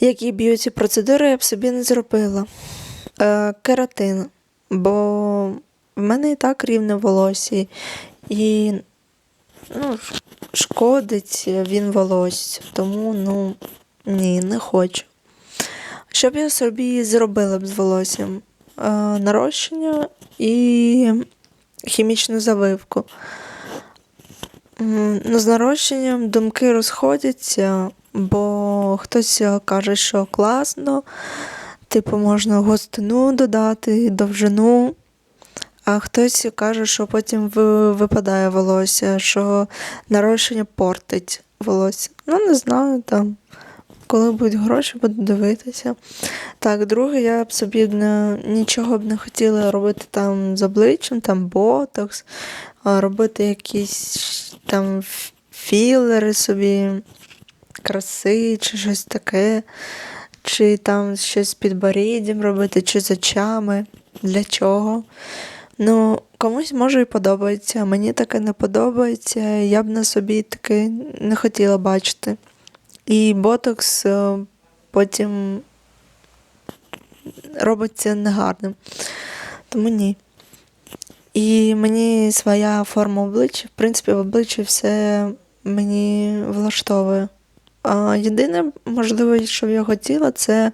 Які б'юті процедури я б собі не зробила. Е, кератин. Бо в мене і так рівне волосся. І ну, шкодить він волосся. Тому ну, ні, не хочу. Що б я собі зробила б з волоссям? Е, нарощення і хімічну завивку. Ну, з нарощенням думки розходяться, бо хтось е, каже, що класно, типу, можна густину додати, довжину, а хтось каже, що потім випадає волосся, що нарощення портить волосся. Ну, не знаю, там. Коли будуть гроші, буду дивитися. Так, друге, я б собі не, нічого б не хотіла робити там з обличчям, там ботокс, робити якісь там філери собі, краси чи щось таке, чи там щось з підборіддям робити, чи з очами. Для чого? Ну, комусь може і подобається, а мені таке не подобається. Я б на собі таке не хотіла бачити. І ботокс е, потім робиться негарним. Тому ні. І мені своя форма обличчя, в принципі, в обличчі все мені влаштовує. Єдине, можливо, що я хотіла, це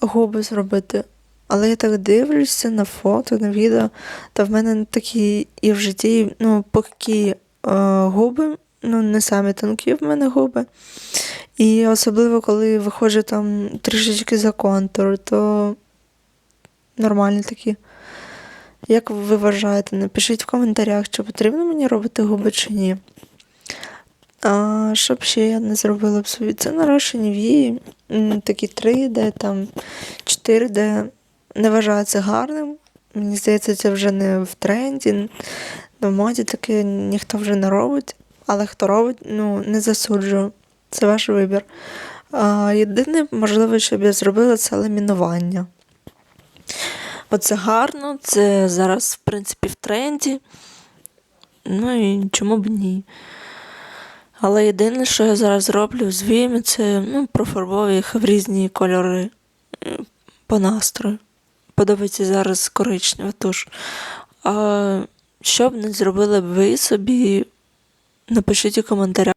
губи зробити. Але я так дивлюся на фото, на відео, та в мене такі і в житті ну, пухкі е, губи, ну не самі тонкі в мене губи. І особливо, коли виходжу там трішечки за контур, то нормальні такі. Як ви вважаєте? Напишіть в коментарях, чи потрібно мені робити губи чи ні. А, що б ще я не зробила б собі? Це нарощені вії, такі 3D, там 4D. Не вважаю це гарним. Мені здається, це вже не в тренді. В моді таке ніхто вже не робить. Але хто робить, ну не засуджую. Це ваш вибір. А, єдине, можливо, що б я зробила, це ламінування. Оце гарно, це зараз, в принципі, в тренді. Ну і чому б ні. Але єдине, що я зараз роблю з віями, це ну, профарбовую їх в різні кольори е, по настрою. Подобається зараз коричнева туш. А що б не зробили б ви собі, напишіть у коментарях.